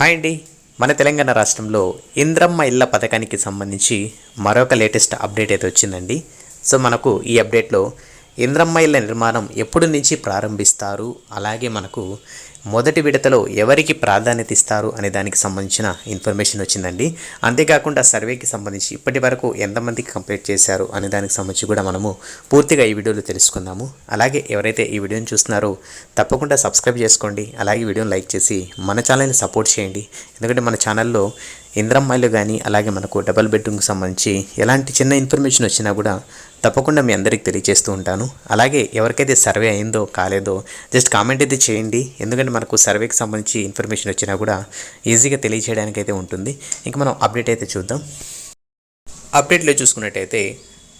Hi అండి. మన తెలంగాణ రాష్ట్రంలో ఇంద్రమ్మ ఇళ్ళ పథకానికి సంబంధించి మరొక లేటెస్ట్ అప్డేట్ అయితే వచ్చిందండి. సో మనకు ఈ అప్డేట్లో ఇంద్రమ్మ నిర్మాణం ఎప్పటి నుంచి ప్రారంభిస్తారు? అలాగే మనకు మొదటి విడతలో ఎవరికి ప్రాధాన్యత ఇస్తారు అనే దానికి సంబంధించిన ఇన్ఫర్మేషన్ వచ్చిందండి. అంతేకాకుండా సర్వేకి సంబంధించి ఇప్పటి వరకు ఎంతమందికి కంప్లీట్ చేశారు అనే దానికి సంబంధించి కూడా మనము పూర్తిగా ఈ వీడియోలో తెలుసుకుందాము. అలాగే ఎవరైతే ఈ వీడియోని చూస్తున్నారో తప్పకుండా సబ్స్క్రైబ్ చేసుకోండి. అలాగే వీడియోని లైక్ చేసి మన ఛానల్ని సపోర్ట్ చేయండి. ఎందుకంటే మన ఛానల్లో ఇంద్రమ్మాయిలు కానీ అలాగే మనకు డబల్ బెడ్రూమ్కి సంబంధించి ఎలాంటి చిన్న ఇన్ఫర్మేషన్ వచ్చినా కూడా తప్పకుండా మీ అందరికి తెలియజేస్తూ ఉంటాను. అలాగే ఎవరికైతే సర్వే అయిందో కాలేదో జస్ట్ కామెంట్ అయితే చేయండి. ఎందుకంటే మనకు సర్వేకి సంబంధించి ఇన్ఫర్మేషన్ వచ్చినా కూడా ఈజీగా తెలియజేయడానికైతే అయితే ఉంటుంది. ఇంకా మనం అప్డేట్ అయితే చూద్దాం. అప్డేట్లో చూసుకున్నట్టయితే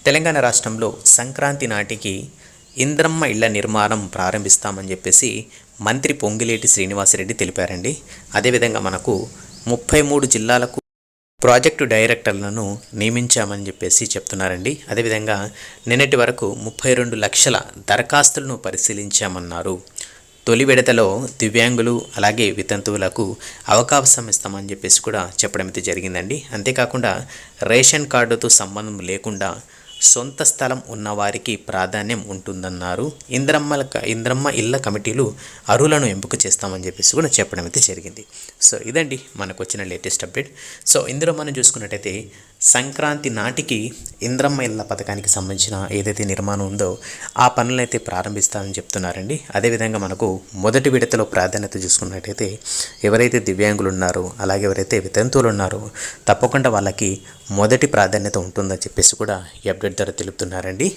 తెలంగాణ రాష్ట్రంలో సంక్రాంతి నాటికి ఇంద్రమ్మ ఇళ్ళ నిర్మాణం ప్రారంభిస్తామని చెప్పేసి మంత్రి పొంగిలేటి శ్రీనివాసరెడ్డి తెలిపారండి. అదేవిధంగా మనకు ముప్పై మూడు జిల్లాలకు ప్రాజెక్టు డైరెక్టర్లను నియమించామని చెప్పేసి చెప్తున్నారండి. అదేవిధంగా నిన్నటి వరకు ముప్పై రెండు లక్షల దరఖాస్తులను పరిశీలించామన్నారు. తొలి విడతలో దివ్యాంగులు అలాగే వితంతువులకు అవకాశం ఇస్తామని చెప్పేసి కూడా చెప్పడం అయితే జరిగిందండి. అంతేకాకుండా రేషన్ కార్డుతో సంబంధం లేకుండా సొంత స్థలం ఉన్నవారికి ప్రాధాన్యం ఉంటుందన్నారు. ఇంద్రమ్మ ఇంద్రమ్మ ఇళ్ళ కమిటీలు అరువులను ఎంపిక చేస్తామని చెప్పేసి కూడా చెప్పడం అయితే జరిగింది. సో ఇదండి మనకు వచ్చిన లేటెస్ట్ అప్డేట్. సో ఇందులో మనం చూసుకున్నట్టయితే సంక్రాంతి నాటికి ఇంద్రమ్మ ఇళ్ళ పథకానికి సంబంధించిన ఏదైతే నిర్మాణం ఉందో ఆ పనులైతే అయితే ప్రారంభిస్తామని చెప్తున్నారండి. అదేవిధంగా మనకు మొదటి విడతలో ప్రాధాన్యత చూసుకున్నట్టయితే ఎవరైతే దివ్యాంగులు ఉన్నారో అలాగే ఎవరైతే వితంతువులు ఉన్నారో తప్పకుండా వాళ్ళకి మొదటి ప్రాధాన్యత ఉంటుందని చెప్పేసి కూడా ఈ అప్డేట్ ద్వారా తెలుపుతున్నారండి.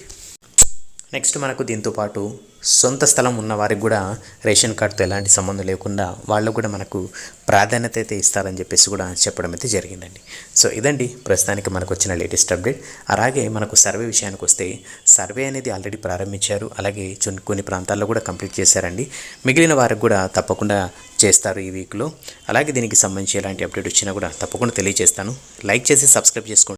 నెక్స్ట్ మనకు దీంతో పాటు సొంత స్థలం ఉన్న వారికి కూడా రేషన్ కార్డుతో ఎలాంటి సంబంధం లేకుండా వాళ్ళు కూడా మనకు ప్రాధాన్యత అయితే ఇస్తారని చెప్పేసి కూడా చెప్పడం అయితే జరిగిందండి. సో ఇదండి ప్రస్తుతానికి మనకు వచ్చిన లేటెస్ట్ అప్డేట్. అలాగే మనకు సర్వే విషయానికి వస్తే సర్వే అనేది ఆల్రెడీ ప్రారంభించారు. అలాగే కొన్ని కొన్ని ప్రాంతాల్లో కూడా కంప్లీట్ చేశారండి. మిగిలిన వారికి కూడా తప్పకుండా చేస్తారు ఈ వీక్లో. అలాగే దీనికి సంబంధించి ఎలాంటి అప్డేట్ వచ్చినా కూడా తప్పకుండా తెలియజేస్తాను. లైక్ చేసి సబ్స్క్రైబ్ చేసుకోండి.